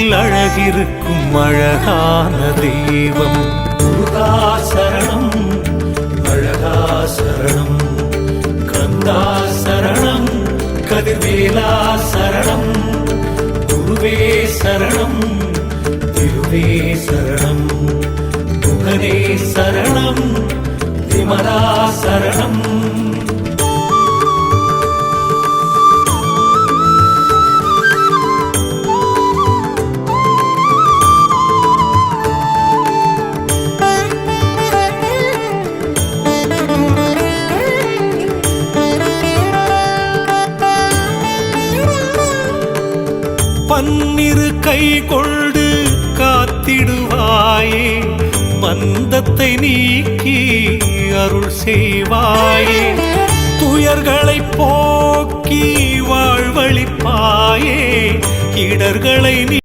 உலகில் அழகிருக்கும் அழகான தெய்வம். முருகா சரணம் அழகா சரணம் கந்தா சரணம் கதிர்வேலா சரணம் குருவே சரணம் திருவே சரணம் முகனே சரணம் விமலா சரணம் பன்னிரு கை கொண்டு காத்திடுவாயே. மந்தத்தை நீக்கி அருள் செய்வாயே. துயர்களை போக்கி வாழ்வழிப்பாயே. இடர்களை நீ